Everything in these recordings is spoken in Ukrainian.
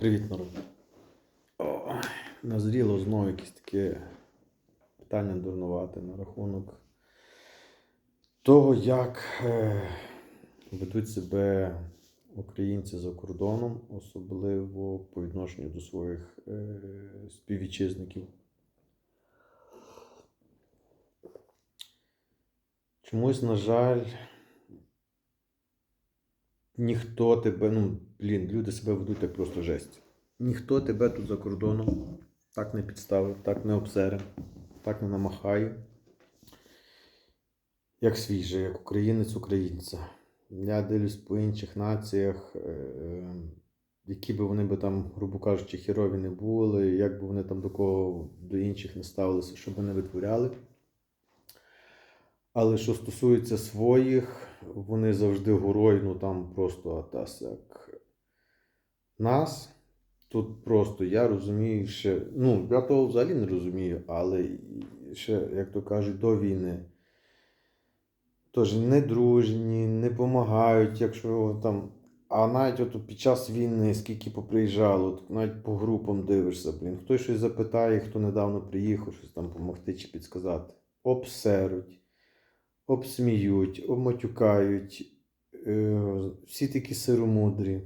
Привіт, народ. Назріло знову якесь таке питання дурнувати на рахунок того, як е, ведуть себе українці за кордоном, особливо по відношенню до своїх е, співвітчизників. Чомусь, на жаль, ніхто тебе, ну, блін, люди себе ведуть як просто жесть. Ніхто тебе тут за кордоном так не підставив, так не обсере, так не намахає. Як свій як українець українця. Я дивлюсь по інших націях, е, які би вони би там, грубо кажучи, херові не були, як би вони там до кого до інших не ставилися, що би не витворяли. Але що стосується своїх, вони завжди горой, ну там просто атас нас. Тут просто я розумію ще, ну, я того взагалі не розумію, але ще, як то кажуть, до війни. Тож не дружні, не допомагають, якщо там. А навіть от під час війни, скільки поприїжджало, навіть по групам дивишся, блін, хтось щось запитає, хто недавно приїхав, щось там допомогти чи підсказати. Обсеруть, обсміють, обматюкають, е, всі такі сиромудрі.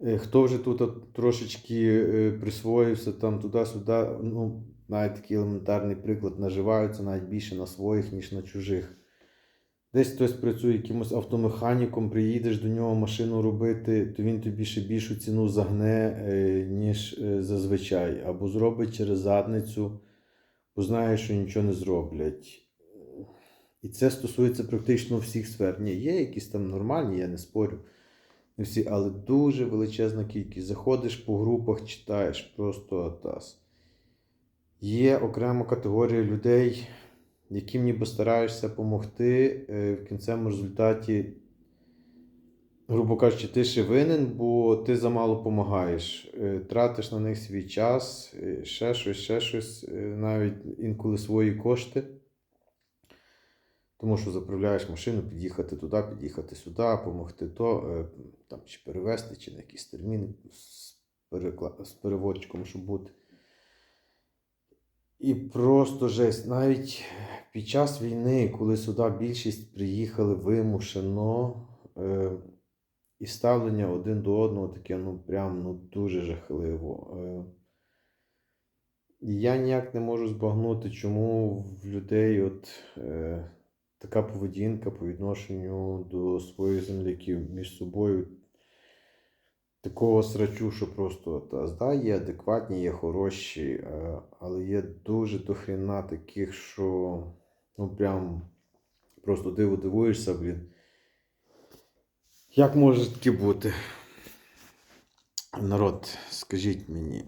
Е, Хто вже тут трошечки е, присвоївся там туди-сюди, ну, навіть такий елементарний приклад, наживаються навіть більше на своїх, ніж на чужих. Десь хтось працює якимось автомеханіком, приїдеш до нього машину робити, то він тобі ще більшу ціну загне, ніж зазвичай. Або зробить через задницю, бо знає, що нічого не зроблять. І це стосується практично всіх сфер. Ні, є якісь там нормальні, я не спорю. Не всі, але дуже величезна кількість. Заходиш по групах, читаєш, просто атас. Є окрема категорія людей, яким ніби стараєшся допомогти. В кінцевому результаті, грубо кажучи, ти ще винен, бо ти замало допомагаєш. Тратиш на них свій час, е, ще щось, ще щось, е, навіть інколи свої кошти. Тому що заправляєш машину, під'їхати туди, під'їхати сюди, допомогти то, е, там, чи перевезти, чи на якийсь термін з, перекла... з переводчиком, щоб бути. І просто жесть. Навіть під час війни, коли сюди більшість приїхали вимушено, е, і ставлення один до одного таке, ну прям ну, дуже жахливо. Е, я ніяк не можу збагнути, чому в людей от. Е, така поведінка по відношенню до своїх земляків між собою. Такого срачу, що просто та, да, є адекватні, є хороші, е, але є дуже дохрена таких, що ну прям просто диво дивуєшся, блін. Як може таке бути? Народ, скажіть мені,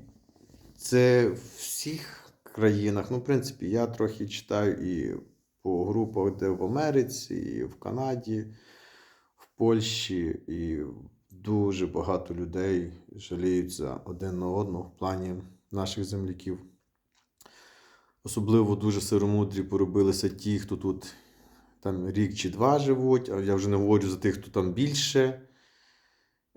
це в всіх країнах, ну, в принципі, я трохи читаю і по групах, де в Америці, і в Канаді, в Польщі, і дуже багато людей жаліються один на одного в плані наших земляків. Особливо дуже сиромудрі поробилися ті, хто тут там рік чи два живуть, а я вже не говорю за тих, хто там більше.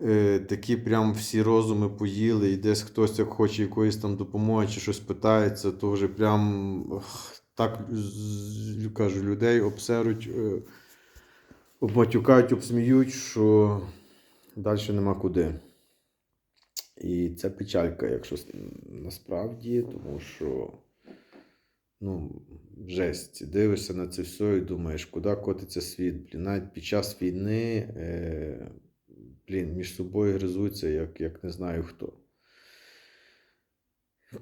Е, Такі прям всі розуми поїли, і десь хтось як хоче якоїсь там допомоги чи щось питається, то вже прям ох, так кажу, людей обсеруть, е, обматюкають, обсміють, що далі нема куди. І це печалька, якщо насправді, тому що ну, жесть. Дивишся на це все і думаєш, куди котиться світ. Блін, навіть під час війни е, блін, між собою гризуться, як, як не знаю хто.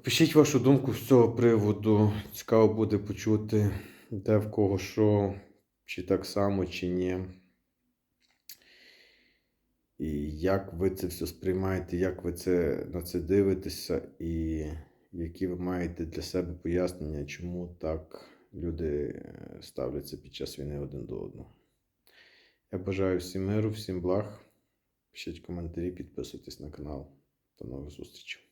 Пишіть вашу думку з цього приводу. Цікаво буде почути, де в кого що, чи так само, чи ні. І як ви це все сприймаєте, як ви це, на це дивитеся, і які ви маєте для себе пояснення, чому так люди е, ставляться під час війни один до одного. Я бажаю всім миру, всім благ. Пишіть коментарі, підписуйтесь на канал. До нових зустрічей.